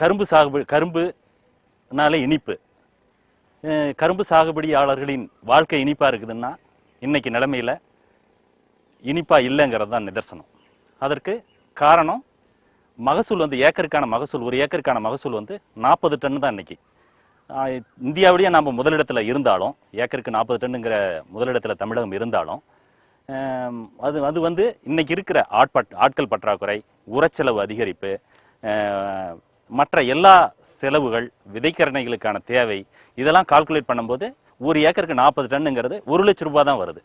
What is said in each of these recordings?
கரும்பு சாகுபடி கரும்புனால இனிப்பு. கரும்பு சாகுபடியாளர்களின் வாழ்க்கை இனிப்பாக இருக்குதுன்னா இன்னைக்கு நிலைமையில் இனிப்பாக இல்லைங்கிறது தான் நிதர்சனம். அதற்கு காரணம் மகசூல் வந்து ஏக்கருக்கான மகசூல் ஒரு ஏக்கருக்கான மகசூல் வந்து நாற்பது டன் தான் இன்றைக்கி இந்தியாவிலேயே நம்ம முதலிடத்தில் இருந்தாலும் ஏக்கருக்கு நாற்பது டன்னுங்கிற முதலிடத்தில் தமிழகம் இருந்தாலும் அது அது வந்து இன்றைக்கி இருக்கிற ஆட்பட் ஆட்கள் பற்றாக்குறை உரச்செலவு அதிகரிப்பு மற்ற எல்லா செலவுகள் விதைக்கரணைகளுக்கான தேவை இதெல்லாம் கால்குலேட் பண்ணும்போது ஒரு ஏக்கருக்கு நாற்பது டன்னுங்கிறது ஒரு லட்ச ரூபா தான் வருது.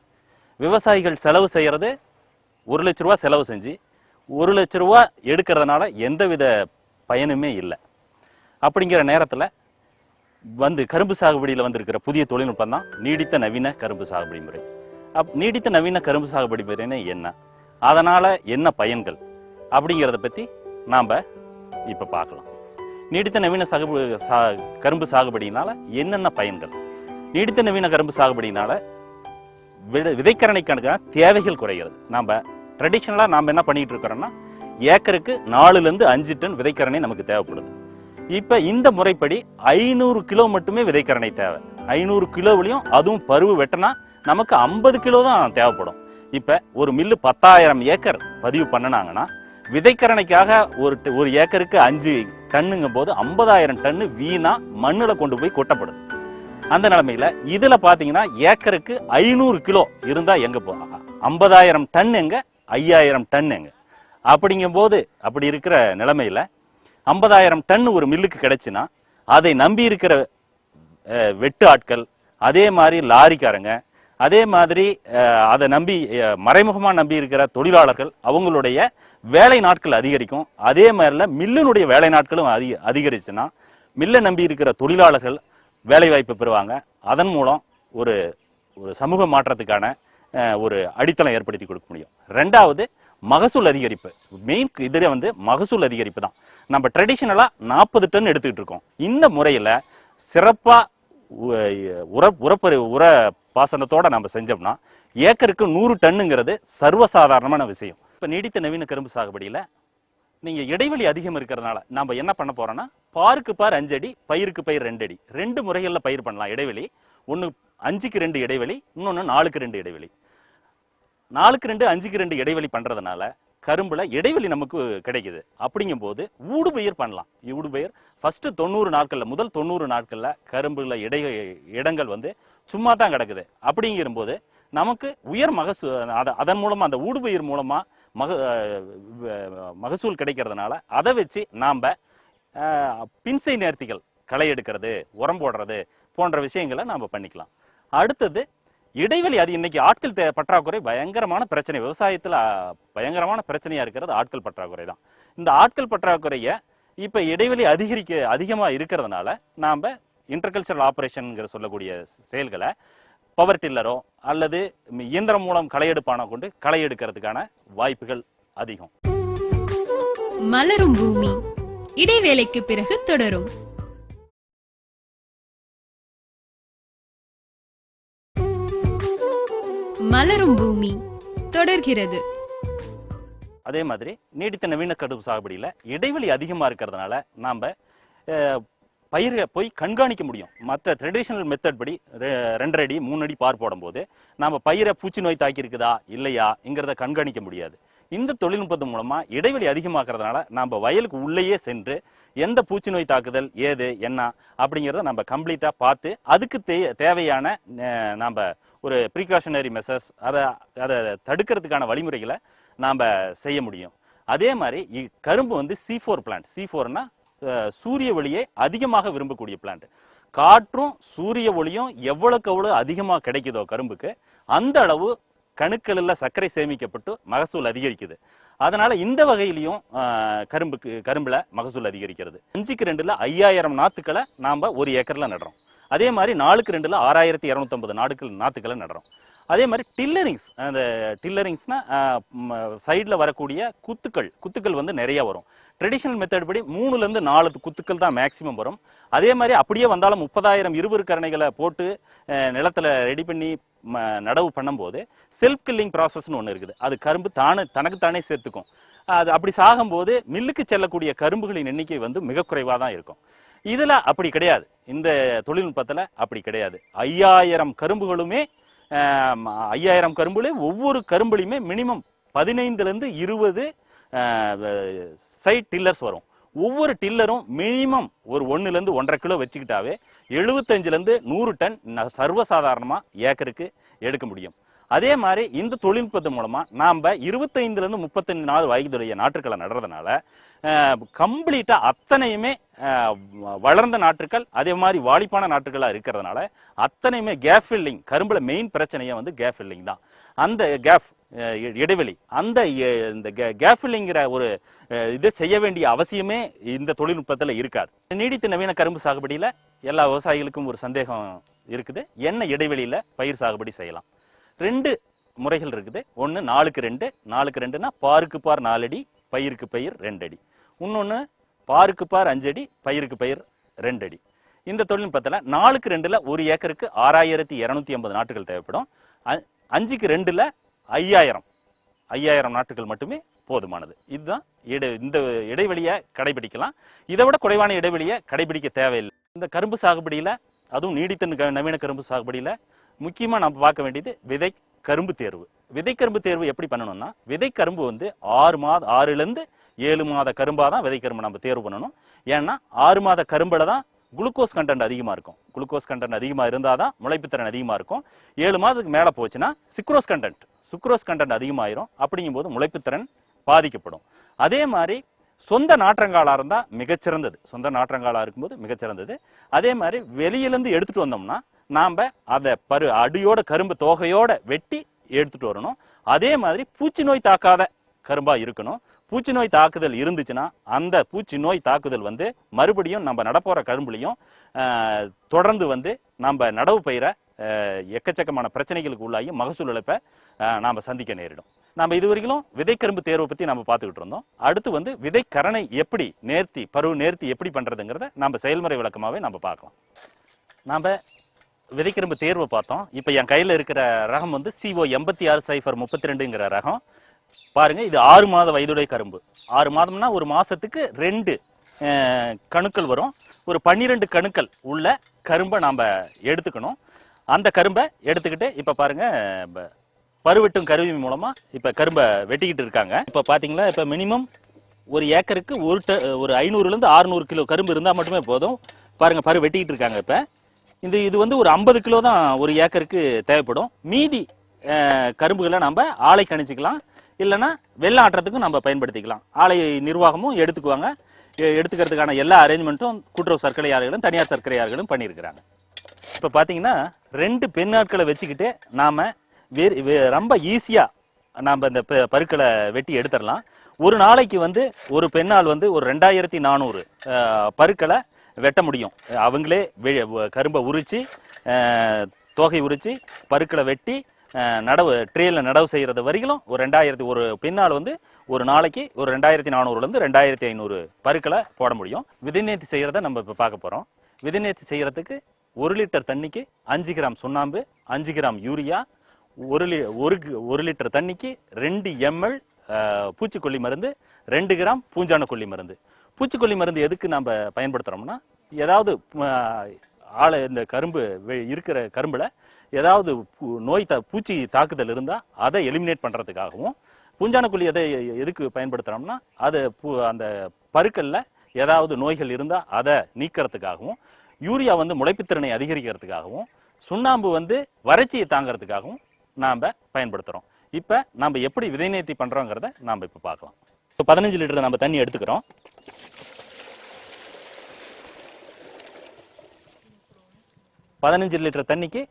விவசாயிகள் செலவு செய்கிறது ஒரு லட்ச ரூபா செலவு செஞ்சு ஒரு லட்ச ரூபா எடுக்கிறதுனால எந்தவித பயனுமே இல்லை. அப்படிங்கிற நேரத்தில் வந்து கரும்பு சாகுபடியில் வந்திருக்கிற புதிய தொழில்நுட்பம் தான் நீடித்த நவீன கரும்பு சாகுபடி முறை. அப் நீடித்த நவீன கரும்பு சாகுபடி முறைன்னா என்ன? அதனால் என்ன பயன்கள்? அப்படிங்கிறத பற்றி நாம் இப்போ பார்க்கலாம். நீடித்த நவீன சாகுபடி சா கரும்பு சாகுபடியினால் என்னென்ன பயன்கள்? நீடித்த நவீன கரும்பு சாகுபடியினால விட விதைக்கரணைக்கான தேவைகள் குறைகிறது. நாம் ட்ரெடிஷ்னலாக நாம் என்ன பண்ணிகிட்டு இருக்கிறோம்னா ஏக்கருக்கு நாலுலேருந்து அஞ்சு டன் விதைக்கரணை நமக்கு தேவைப்படுது. இப்போ இந்த முறைப்படி ஐநூறு கிலோ மட்டுமே விதைக்கரணை தேவை. ஐநூறு கிலோவிலையும் அதுவும் பருவு வெட்டினா நமக்கு ஐம்பது கிலோ தான் தேவைப்படும். இப்போ ஒரு மில்லு பத்தாயிரம் ஏக்கர் பதிவு பண்ணினாங்கன்னா விதைக்கரணைக்காக ஒரு ஒரு ஏக்கருக்கு அஞ்சு டன்னுங்கும் போது ஐம்பதாயிரம் டன்னு வீணா மண்ணில் கொண்டு போய் கொட்டப்படுது அந்த நிலைமையில இதில் பார்த்தீங்கன்னா ஏக்கருக்கு ஐநூறு கிலோ இருந்தால் எங்கே போ ஐம்பதாயிரம் டன் எங்க ஐயாயிரம் டன் எங்க. அப்படிங்கும்போது அப்படி இருக்கிற நிலைமையில ஐம்பதாயிரம் டன் ஒரு மில்லுக்கு கிடைச்சுன்னா அதை நம்பி இருக்கிற வெட்டு ஆட்கள் அதே மாதிரி லாரிக்காரங்க அதே மாதிரி அதை நம்பி மறைமுகமாக நம்பி இருக்கிற தொழிலாளர்கள் அவங்களுடைய வேலை நாட்கள் அதிகரிக்கும். அதே மாதிரில மில்லினுடைய வேலை நாட்களும் அதிக அதிகரிச்சுன்னா மில்லை நம்பி இருக்கிற தொழிலாளர்கள் வேலை வாய்ப்பு பெறுவாங்க. அதன் மூலம் ஒரு ஒரு சமூக மாற்றத்துக்கான ஒரு அடித்தளம் ஏற்படுத்தி கொடுக்க முடியும். ரெண்டாவது மகசூல் அதிகரிப்பு. மெயின் இதில் வந்து மகசூல் அதிகரிப்பு தான். நம்ம ட்ரெடிஷ்னலாக நாற்பது டன் எடுத்துக்கிட்டு இருக்கோம். இந்த முறையில் சிறப்பாக உர உரப்பரு உர பாசனத்தோட நம்ம செஞ்சோம்னா ஏக்கருக்கு நூறு டன்னுங்கிறது சர்வசாதாரணமான விஷயம். இப்போ நீடித்த நவீன கரும்பு சாகுபடியில் நீங்கள் இடைவெளி அதிகம் இருக்கிறதுனால நம்ம என்ன பண்ண போகிறோன்னா பாருக்கு பார் அஞ்சு அடி பயிருக்கு பயிர் ரெண்டு அடி. ரெண்டு முறைகளில் பயிர் பண்ணலாம் இடைவெளி. ஒன்று அஞ்சுக்கு ரெண்டு இடைவெளி இன்னொன்று நாலுக்கு ரெண்டு இடைவெளி. நாலுக்கு ரெண்டு அஞ்சுக்கு ரெண்டு இடைவெளி பண்ணுறதுனால கரும்புல இடைவெளி நமக்கு கிடைக்குது. அப்படிங்கும்போது ஊடுபயிர் பண்ணலாம். ஊடுபயிர். ஃபர்ஸ்ட் தொண்ணூறு நாட்கள்ல முதல் தொண்ணூறு நாட்கள்ல கரும்புல இடை இடங்கள் வந்து சும்மா தான் கிடக்குது. அப்படிங்கும்போது நமக்கு உயர் மகசூ அதன் மூலமா அந்த ஊடுபயிர் மூலமா மக மகசூல் கிடைக்கிறதுனால அதை வச்சு நாம் பின்சை நேர்த்திகள் களை எடுக்கிறது உரம் போடுறது போன்ற விஷயங்களை நாம் பண்ணிக்கலாம். அடுத்தது இடைவெளி அது இன்னைக்கு ஆட்கள் பற்றாக்குறை பயங்கரமான பிரச்சனை. விவசாயத்தில் பயங்கரமான பிரச்சனையா இருக்கிறது ஆட்கள் பற்றாக்குறை தான். இந்த ஆட்கள் பற்றாக்குறைய இப்ப இடைவெளி அதிகரிக்க அதிகமா இருக்கிறதுனால நாம இன்டர்கல்ச்சரல் ஆபரேஷன்ங்கிற சொல்லக்கூடிய செயல்களை பவர் டில்லரோ அல்லது இயந்திரம் மூலம் களை எடுப்பானோ கொண்டு களை எடுக்கிறதுக்கான வாய்ப்புகள் அதிகம். மலரும் பூமி. இடைவேளைக்கு பிறகு தொடரும். மலரும் பூமி. தொடர்கிறது. அதே மாதிரி நீடித்த நவீன கடுப்பு சாகுபடியில் இடைவெளி அதிகமாக இருக்கிறதுனால நாம் பயிரை போய் கண்காணிக்க முடியும். மற்ற ட்ரெடிஷனல் மெத்தட் படி ரெண்டரை அடி மூணு அடி பார் போடும்போது நாம் பயிரை பூச்சி நோய் தாக்கி இருக்குதா இல்லையாங்கிறத கண்காணிக்க முடியாது. இந்த தொழில்நுட்பத்தின் மூலமா இடைவெளி அதிகமாக்குறதுனால நம்ம வயலுக்கு உள்ளேயே சென்று எந்த பூச்சி நோய் தாக்குதல் ஏது என்ன அப்படிங்கிறத நம்ம கம்ப்ளீட்டாக பார்த்து அதுக்கு தே தேவையான அஹ், ஒரு ப்ரிகாஷனரி மெசர்ஸ் அதை அதை தடுக்கிறதுக்கான வழிமுறைகளை நாம் செய்ய முடியும். அதே மாதிரி கரும்பு வந்து சி ஃபோர் பிளான்ட் சி ஃபோர்னா சூரிய ஒளியை அதிகமாக விரும்பக்கூடிய பிளான்ட் காற்றும் சூரிய ஒளியும் எவ்வளோக்கு எவ்வளவு அதிகமாக கிடைக்குதோ கரும்புக்கு அந்த அளவு கணுக்களில் சர்க்கரை சேமிக்கப்பட்டு மகசூல் அதிகரிக்குது. அதனால இந்த வகையிலையும் கரும்புக்கு கரும்புல மகசூல் அதிகரிக்கிறது. அஞ்சுக்கு ரெண்டுல ஐயாயிரம் நாத்துக்களை நாம ஒரு ஏக்கர்ல நடுறோம். அதே மாதிரி நாலுக்கு ரெண்டுல ஆறாயிரத்தி இரநூத்தம்பது நாடுகள் நாத்துக்களை நடுறோம். அதே மாதிரி டில்லரிங்ஸ் அந்த டில்லரிங்ஸ்னா சைடில் வரக்கூடிய குத்துக்கள் குத்துக்கள் வந்து நிறைய வரும். ட்ரெடிஷனல் மெத்தட் படி மூணுலேருந்து நாலு குத்துக்கள் தான் மேக்ஸிமம் வரும். அதே மாதிரி அப்படியே வந்தாலும் முப்பதாயிரம் இருபது கரணைகளை போட்டு நிலத்தில் நிலத்துல ரெடி பண்ணி நடவு பண்ணும்போது செல்ஃப் கில்லிங் ப்ராசஸ்னு ஒன்று இருக்குது. அது கரும்பு தானே தனக்கு தானே சேர்த்துக்கும். அது அப்படி சாகும்போது மில்லுக்கு செல்லக்கூடிய கரும்புகளின் எண்ணிக்கை வந்து மிக குறைவாக தான் இருக்கும். இதுல அப்படி கிடையாது. இந்த தொழில்நுட்பத்துல அப்படி கிடையாது. ஐயாயிரம் கரும்புகளுமே ஐயாயிரம் கரும்புல ஒவ்வொரு கரும்புலையுமே மினிமம் பதினைந்துலேருந்து இருபது சைட் டில்லர்ஸ் வரும். ஒவ்வொரு டில்லரும் மினிமம் ஒரு ஒன்றுலேருந்து ஒன்றரை கிலோ வச்சுக்கிட்டாவே எழுபத்தஞ்சிலேருந்து நூறு டன் சர்வசாதாரணமாக ஏக்கருக்கு எடுக்க முடியும். அதே மாதிரி இந்த தொழில்நுட்பத்து மூலமாக நாம் இருபத்தைந்துலேருந்து முப்பத்தஞ்சு நாள் வயதுடைய நாற்றுக்களை நடுறதுனால கம்ப்ளீட்டாக அத்தனையுமே வ- வளர்ந்த நாற்றுக்கள் அதே மாதிரி வாலிப்பான நாற்றுகளா இருக்கிறதுனால அத்தனையுமே கேப் ஃபில்லிங் கரும்பில் மெயின் பிரச்சனையே வந்து கேப் ஃபில்லிங் தான். அந்த கேப் இடைவெளி. அந்த இந்த கேப் ஒரு இது செய்ய வேண்டிய அவசியமே இந்த தொழில்நுட்பத்தில் இருக்காது. நீடித்த நவீன கரும்பு சாகுபடியில் எல்லா விவசாயிகளுக்கும் ஒரு சந்தேகம் இருக்குது. என்ன இடைவெளியில் பயிர் சாகுபடி செய்யலாம்? ரெண்டு முறைகள் இருக்குது. ஒன்று நாலுக்கு ரெண்டு நாலுக்கு ரெண்டுனா பாருக்கு பார் நாலடி பயிருக்கு பயிர் ரெண்டடி. இன்னொன்று பாருக்கு பார் அஞ்சடி பயிருக்கு பயிர் ரெண்டடி. இந்த தொழில்நுட்பத்தில் நாலுக்கு ரெண்டில் ஒரு ஏக்கருக்கு ஆறாயிரத்தி இரநூத்தி ஐம்பது நாட்டுகள் தேவைப்படும். அ- அஞ்சுக்கு ரெண்டில் ஐயாயிரம். ஐயாயிரம் நாட்டுகள் மட்டுமே போதுமானது. இதுதான் இடை இந்த இடைவெளியை கடைபிடிக்கலாம். இதை விட குறைவான இடைவெளியை கடைபிடிக்க தேவையில்லை. இந்த கரும்பு சாகுபடியில் அதுவும் நீடித்த நவீன கரும்பு சாகுபடியில் முக்கியமாக நம்ம பார்க்க வேண்டியது விதை கரும்பு தேர்வு. விதை கரும்பு தேர்வு எப்படி பண்ணணும்னா விதை கரும்பு வந்து ஆறு மாத ஆறுலேருந்து ஏழு மாத கரும்பாக தான் விதை கரும்பு நம்ம தேர்வு பண்ணணும். ஏன்னா ஆறு மாத கரும்பில் தான் குளுக்கோஸ் கண்டென்ட் அதிகமாக இருக்கும். குளுக்கோஸ் கண்டென்ட் இருந்தால் தான் முளைப்புத்திறன் அதிகமாக இருக்கும். ஏழு மாதத்துக்கு மேலே போச்சுன்னா சிக்ரோஸ் கண்டென்ட். சுக்ரோஸ் கண்டென்ட் அதிகமாயிரும். அப்படிங்கும்போது முளைப்புத்திறன் பாதிக்கப்படும். அதே மாதிரி சொந்த நாற்றங்காலாக இருந்தால் மிகச்சிறந்தது. சொந்த நாற்றங்காலாக இருக்கும்போது மிகச்சிறந்தது. அதே மாதிரி வெளியிலேருந்து எடுத்துகிட்டு வந்தோம்னா நாம் அதை பரு அடியோட கரும்பு தோகையோட வெட்டி எடுத்துகிட்டு வரணும். அதே மாதிரி பூச்சி நோய் தாக்காத கரும்பாக இருக்கணும். பூச்சி நோய் தாக்குதல் இருந்துச்சுன்னா அந்த பூச்சி நோய் தாக்குதல் வந்து மறுபடியும் நம்ம நடப்போகிற கரும்புலையும் தொடர்ந்து வந்து நம்ம நடவு பயிரை எக்கச்சக்கமான பிரச்சனைகளுக்கு உள்ளாகி மகசூல் இழப்பை நாம் சந்திக்க நேரிடும். நம்ம இதுவரைக்கும் விதைக்கரும்பு தேர்வை பற்றி நம்ம பார்த்துக்கிட்டு இருந்தோம். அடுத்து வந்து விதைக்கரணை எப்படி நேர்த்தி பருவ நேர்த்தி எப்படி பண்ணுறதுங்கிறத நம்ம செயல்முறை விளக்கமாகவே நம்ம பார்க்கலாம். நாம் விதைக்கரும்பு தேர்வை பார்த்தோம். இப்போ என் கையில் இருக்கிற ரகம் வந்து சிஓ எண்பத்தி ஆறு சைஃபர் முப்பத்தி ரெண்டுங்கிற ரகம். பாருங்கள் இது ஆறு மாத வயதுடைய கரும்பு. ஆறு மாதம்னா ஒரு மாதத்துக்கு ரெண்டு கணுக்கள் வரும். ஒரு பன்னிரெண்டு கணுக்கள் உள்ள கரும்பை நாம் எடுத்துக்கணும். அந்த கரும்பை எடுத்துக்கிட்டு இப்போ பாருங்க ப- பருவெட்டும் கருவி மூலமா இப்போ கரும்பை வெட்டிக்கிட்டு இருக்காங்க. இப்போ பார்த்தீங்களா இப்போ மினிமம் ஒரு ஏக்கருக்கு ஒரு ட ஒரு ஐநூறுலேருந்து அறுநூறு கிலோ கரும்பு இருந்தால் மட்டுமே போதும். பாருங்க பரு வெட்டிக்கிட்டு இருக்காங்க இப்போ. இந்த இது வந்து ஒரு ஐம்பது கிலோ தான் ஒரு ஏக்கருக்கு தேவைப்படும். மீதி கரும்புகளை நம்ம ஆலை கணிச்சிக்கலாம். இல்லைன்னா வெள்ளம் ஆட்டுறதுக்கும் நம்ம பயன்படுத்திக்கலாம். ஆலை நிர்வாகமும் எடுத்துக்குவாங்க. எடுத்துக்கிறதுக்கான எல்லா அரேஞ்ச்மெண்ட்டும் கூட்டுறவு சர்க்கரை ஆலைகளும் தனியார் சர்க்கரை ஆலைகளும் பண்ணியிருக்கிறாங்க. இப்போ பார்த்தீங்கன்னா ரெண்டு பெண் ஆட்களை வச்சுக்கிட்டு நாம வேறு வே- ரொம்ப ஈஸியாக நாம் இந்த பருக்களை வெட்டி எடுத்துடலாம். ஒரு நாளைக்கு வந்து ஒரு பெண்ணால் வந்து ஒரு ரெண்டாயிரத்தி நானூறு பருக்களை வெட்ட முடியும். அவங்களே வெ- கரும்பை உரிச்சு தோகை உரித்து உரிச்சு பருக்களை வெட்டி நடவு ட்ரேல நடவு செய்கிறது வரைக்கும் ஒரு ரெண்டாயிரத்தி ஒரு பெண்ணால் வந்து ஒரு நாளைக்கு ஒரு ரெண்டாயிரத்தி நானூறுலேருந்து ரெண்டாயிரத்தி ஐநூறு பருக்களை போட முடியும். விதைநேர்த்தி செய்கிறத நம்ம இப்போ பார்க்க போகிறோம் விதைநேர்த்தி செய்கிறதுக்கு ஒரு லிட்டர் தண்ணிக்கு அஞ்சு கிராம் சுண்ணாம்பு அஞ்சு கிராம் யூரியா ஒரு லி ஒரு ஒரு லிட்டர் தண்ணிக்கு ரெண்டு எம்எல் பூச்சிக்கொல்லி மருந்து ரெண்டு கிராம் பூஞ்சான கொல்லி மருந்து. பூச்சிக்கொல்லி மருந்து எதுக்கு நம்ம பயன்படுத்துறோம்னா ஏதாவது ஆளை இந்த கரும்பு வெ- இருக்கிற கரும்பில் ஏதாவது பூ- நோய் தா பூச்சி தாக்குதல் இருந்தால் அதை எலிமினேட் பண்ணுறதுக்காகவும் பூஞ்சான எதை எதுக்கு பயன்படுத்துறோம்னா அது பூ- அந்த பருக்கல்ல ஏதாவது நோய்கள் இருந்தால் அதை நீக்கிறதுக்காகவும் யூரியா வந்து முளைப்புத்திறனை அதிகரிக்கிறதுக்காகவும் சுண்ணாம்பு வந்து வறட்சியை தாங்கிறதுக்காகவும் நாம் பயன்படுத்துகிறோம் இப்போ நம்ம எப்படி விதை நேர்த்தி பண்ணுறோங்கிறத நாம் இப்போ பார்க்கலாம். இப்போ பதினஞ்சு லிட்டர் நம்ம தண்ணி எடுத்துக்கிறோம். பதினஞ்சு லிட்டர் தண்ணிக்கு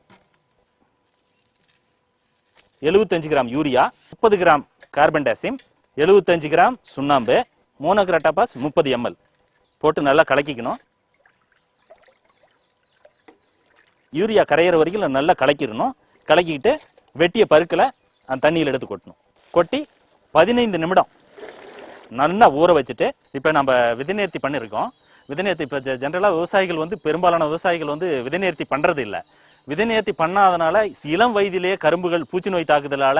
எழுபத்தஞ்சு கிராம் யூரியா முப்பது கிராம் கார்பன் டேசிம் எழுபத்தஞ்சு கிராம் சுண்ணாம்பு மோனோகிராட்டாபாஸ் முப்பது எம்எல். போட்டு நல்லா கலக்கிக்கணும். யூரியா கரையிற வரைக்கும் நல்லா கலக்கிடணும். கலக்கிக்கிட்டு வெட்டிய பருக்கில் அந்த தண்ணியில் எடுத்து கொட்டணும். கொட்டி பதினைந்து நிமிடம் நல்லா ஊற வச்சுட்டு இப்போ நம்ம விதைநேர்த்தி பண்ணியிருக்கோம் விதைநேர்த்தி இப்போ ஜென்ரலாக விவசாயிகள் வந்து பெரும்பாலான விவசாயிகள் வந்து விதைநேர்த்தி பண்ணுறது இல்லை விதை நேர்த்தி பண்ணாதனால இளம் வயதிலேயே கரும்புகள் பூச்சி நோய் தாக்குதலால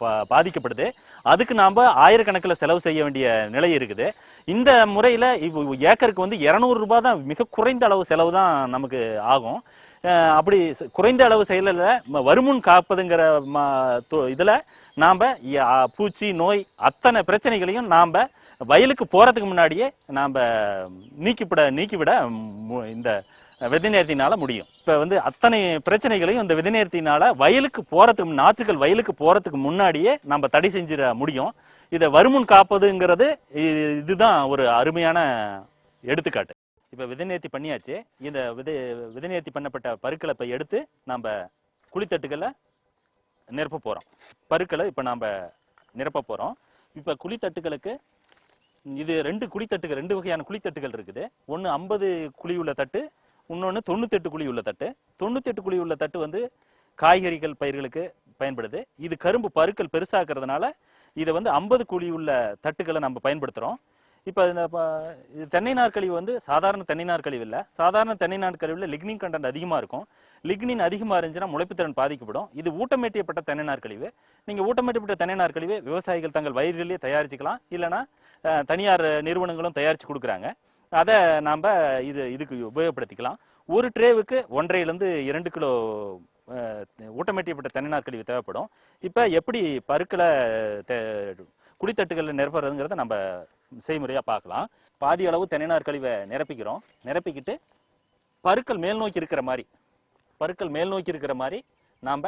பா- பாதிக்கப்படுது. அதுக்கு நாம ஆயிரக்கணக்கில் செலவு செய்ய வேண்டிய நிலை இருக்குது. இந்த முறையில இப்போ ஏக்கருக்கு வந்து இரநூறு ரூபாய் தான் மிக குறைந்த அளவு செலவு தான் நமக்கு ஆகும். அப்படி குறைந்த அளவு செயலில் வருமுன் காப்பதுங்கிற ம- தொ- இதுல நாம பூச்சி நோய் அத்தனை பிரச்சனைகளையும் நாம வயலுக்கு போறதுக்கு முன்னாடியே நாம நீக்கிவிட நீக்கிவிட மு- இந்த விதை நேர்த்தினால முடியும். இப்ப வந்து அத்தனை பிரச்சனைகளையும் இந்த விதை நேர்த்தினால வயலுக்கு போறதுக்கு நாற்றுகள் வயலுக்கு போறதுக்கு முன்னாடியே நம்ம தடை செஞ்சிட முடியும். இதை வருமுன் காப்பதுங்கிறது இதுதான் ஒரு அருமையான எடுத்துக்காட்டு. இப்ப விதை நேர்த்தி பண்ணியாச்சு. இந்த விதை விதை நேர்த்தி பண்ணப்பட்ட பருக்களை இப்ப எடுத்து நம்ம குழித்தட்டுகளை நிரப்ப போறோம். பருக்களை இப்ப நாம நிரப்ப போறோம். இப்ப குழித்தட்டுகளுக்கு இது ரெண்டு குழித்தட்டுகள் ரெண்டு வகையான குழித்தட்டுகள் இருக்குது. ஒன்று ஐம்பது குழி உள்ள தட்டு இன்னொன்று தொண்ணூத்தெட்டு குழி உள்ள தட்டு. தொண்ணூத்தெட்டு குழி உள்ள தட்டு வந்து காய்கறிகள் பயிர்களுக்கு பயன்படுது. இது கரும்பு பருக்கள் பெருசாக்குறதுனால இதை வந்து ஐம்பது குழி உள்ள தட்டுகளை நம்ம பயன்படுத்துகிறோம் இப்போ இந்த ப- இது தென்னை நாற்கழிவு வந்து சாதாரண தென்னை நாற்கழிவு இல்லை. சாதாரண தென்னை நாற்கழிவில் லிக்னின் கண்டென்ட் அதிகமாக இருக்கும். லிக்னின் அதிகமாக இருந்துச்சுன்னா முளைப்புத்திறன் பாதிக்கப்படும். இது ஊட்டமேட்டியப்பட்ட தென்னை நாற்கழிவு நீங்கள் ஊட்டமேட்டப்பட்ட தென்னை நாற்கழிவு விவசாயிகள் தங்கள் வயல்களிலே தயாரிச்சுக்கலாம். இல்லைன்னா தனியார் நிறுவனங்களும் தயாரித்து கொடுக்குறாங்க. அதை நாம் இது இதுக்கு உபயோகப்படுத்திக்கலாம். ஒரு ட்ரேவுக்கு ஒன்றையிலேருந்து இரண்டு கிலோ ஊட்டமேட்டியப்பட்ட ஊட்டமேற்றியப்பட்ட கழிவு தேவைப்படும். இப்போ எப்படி பருக்களை தே- குடித்தட்டுகளில் நிரப்புறதுங்கிறத நம்ம செய்முறையாக பார்க்கலாம். பாதி அளவு தென்னைநார் கழிவை நிரப்பிக்கிறோம். நிரப்பிக்கிட்டு பருக்கள் மேல் நோக்கி இருக்கிற மாதிரி பருக்கள் மேல் நோக்கி இருக்கிற மாதிரி நாம்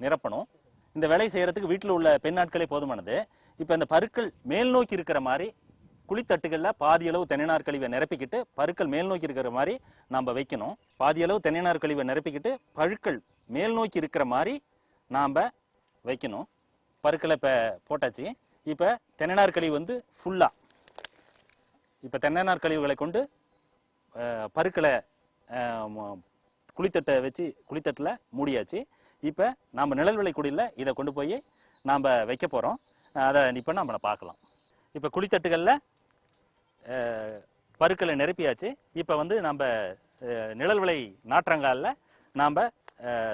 நிரப்பணும். இந்த வேலை செய்கிறதுக்கு வீட்டில் உள்ள பெண் நாட்களே போதுமானது. இப்போ இந்த பருக்கள் மேல் நோக்கி இருக்கிற மாதிரி குழித்தட்டுகளில் பாதி அளவு தென்னைநார் கழிவை நிரப்பிக்கிட்டு பருக்கள் மேல் நோக்கி இருக்கிற மாதிரி நாம் வைக்கணும். பாதி அளவு தென்னைநார் கழிவை நிரப்பிக்கிட்டு பழுக்கள் மேல் நோக்கி இருக்கிற மாதிரி நாம் வைக்கணும். பருக்களை இப்போ போட்டாச்சு. இப்போ தென்னைநார் கழிவு வந்து ஃபுல்லாக இப்போ தென்னைநார் கழிவுகளை கொண்டு பருக்களை குழித்தட்டை வச்சு குழித்தட்டில் மூடியாச்சு. இப்போ நாம் நிழல் விலை குடியில் இதை கொண்டு போய் நாம் வைக்க போகிறோம் அதை இப்போ நம்ம பார்க்கலாம். இப்போ குழித்தட்டுகளில் பருக்களை நிரப்பியாச்சு. இப்போ வந்து நம்ம நிழல் விலை நாற்றங்காலில் நாம்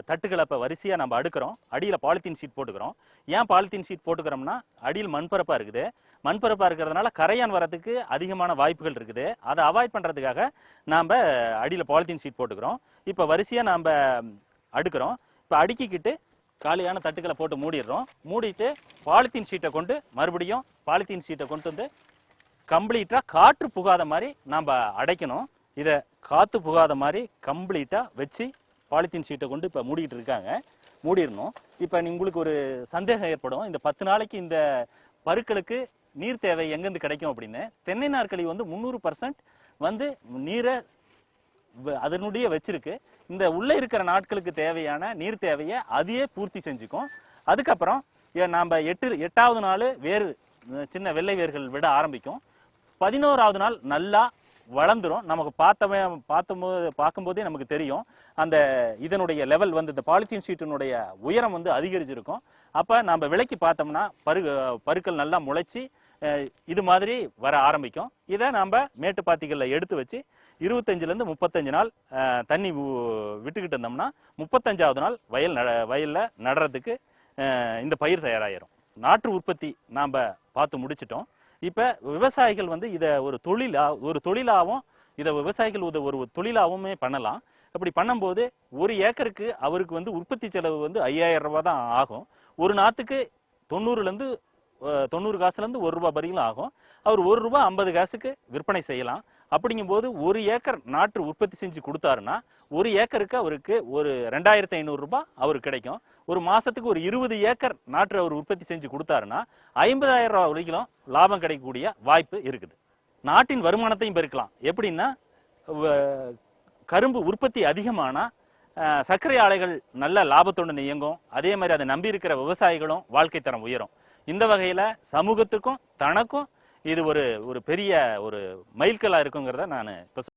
தட்டுகளை இப்போ வரிசையாக நம்ம அடுக்கிறோம். அடியில் பாலித்தீன் ஷீட் போட்டுக்கிறோம். ஏன் பாலித்தீன் ஷீட் போட்டுக்கிறோம்னா அடியில் மண்பரப்பாக இருக்குது. மண்பரப்பாக இருக்கிறதுனால கரையான் வரதுக்கு அதிகமான வாய்ப்புகள் இருக்குது. அதை அவாய்ட் பண்ணுறதுக்காக நாம் அடியில் பாலித்தீன் ஷீட் போட்டுக்கிறோம். இப்போ வரிசையாக நாம் அடுக்கிறோம். இப்போ அடுக்கிக்கிட்டு காலியான தட்டுக்களை போட்டு மூடிடுறோம். மூடிட்டு பாலித்தீன் ஷீட்டை கொண்டு மறுபடியும் பாலித்தீன் ஷீட்டை கொண்டு வந்து கம்ப்ளீட்டாக காற்று புகாத மாதிரி நாம் அடைக்கணும். இதை காற்று புகாத மாதிரி கம்ப்ளீட்டாக வச்சு பாலித்தீன் ஷீட்டை கொண்டு இப்போ மூடிட்டு இருக்காங்க. மூடிடணும். இப்போ உங்களுக்கு ஒரு சந்தேகம் ஏற்படும். இந்த பத்து நாளைக்கு இந்த பருக்களுக்கு நீர் தேவை எங்கேருந்து கிடைக்கும் அப்படின்னு. தென்னை நாற்களி வந்து முந்நூறு பர்சன்ட் வந்து நீரை வ- அதனுடைய வச்சிருக்கு. இந்த உள்ளே இருக்கிற நாட்களுக்கு தேவையான நீர் தேவையை அதையே பூர்த்தி செஞ்சுக்கும். அதுக்கப்புறம் நாம் எட்டு எட்டாவது நாள் வேர் சின்ன வெள்ளை வேர்கள் விட ஆரம்பிக்கும். பதினோராவது நாள் நல்லா வளர்ந்துரும். நமக்கு பார்த்தவன் பார்த்தபோது பார்க்கும்போதே நமக்கு தெரியும். அந்த இதனுடைய லெவல் வந்து இந்த பாலித்தீன் ஷீட்டினுடைய உயரம் வந்து அதிகரிச்சிருக்கும். அப்போ நம்ம விலைக்கு பார்த்தோம்னா பரு பருக்கள் நல்லா முளைச்சி இது மாதிரி வர ஆரம்பிக்கும். இதை நம்ம மேட்டுப்பாத்திகளில் எடுத்து வச்சு இருபத்தஞ்சிலேருந்து முப்பத்தஞ்சு நாள் தண்ணி விட்டுக்கிட்டு இருந்தோம்னா முப்பத்தஞ்சாவது நாள் வயல் நட வயலில் நடுறதுக்கு இந்த பயிர் தயாராகிரும் நாற்று உற்பத்தி நாம் பார்த்து முடிச்சிட்டோம். இப்போ விவசாயிகள் வந்து இதை ஒரு தொழிலா ஒரு தொழிலாகவும் இதை விவசாயிகள் இதை ஒரு தொழிலாகவுமே பண்ணலாம். அப்படி பண்ணும்போது ஒரு ஏக்கருக்கு அவருக்கு வந்து உற்பத்தி செலவு வந்து ஐயாயிரம் ரூபாய் தான் ஆகும். ஒரு நாற்றுக்கு தொண்ணூறுலேருந்து தொண்ணூறு காசுலேருந்து ஒரு ரூபாய் வரையிலும் ஆகும். அவர் ஒரு ரூபாய் ஐம்பது காசுக்கு விற்பனை செய்யலாம். அப்படிங்கும்போது ஒரு ஏக்கர் நாற்று உற்பத்தி செஞ்சு கொடுத்தாருன்னா ஒரு ஏக்கருக்கு அவருக்கு ஒரு ரெண்டாயிரத்தி ஐநூறு ரூபாய் அவருக்கு கிடைக்கும். ஒரு மாசத்துக்கு ஒரு இருபது ஏக்கர் நாற்று அவர் உற்பத்தி செஞ்சு கொடுத்தாருன்னா ஐம்பதாயிரம் ரூபாய் வரைக்கும் லாபம் கிடைக்கக்கூடிய வாய்ப்பு இருக்குது. நாட்டின் வருமானத்தையும் பெருக்கலாம். எப்படின்னா கரும்பு உற்பத்தி அதிகமானா சர்க்கரை ஆலைகள் நல்ல லாபத்துடன் இயங்கும். அதே மாதிரி அதை நம்பி இருக்கிற விவசாயிகளும் வாழ்க்கை தரம் உயரும். இந்த வகையில் சமூகத்துக்கும் தனக்கும் இது ஒரு ஒரு பெரிய ஒரு மைல்கல்லாக இருக்குங்கிறத நான் இப்போ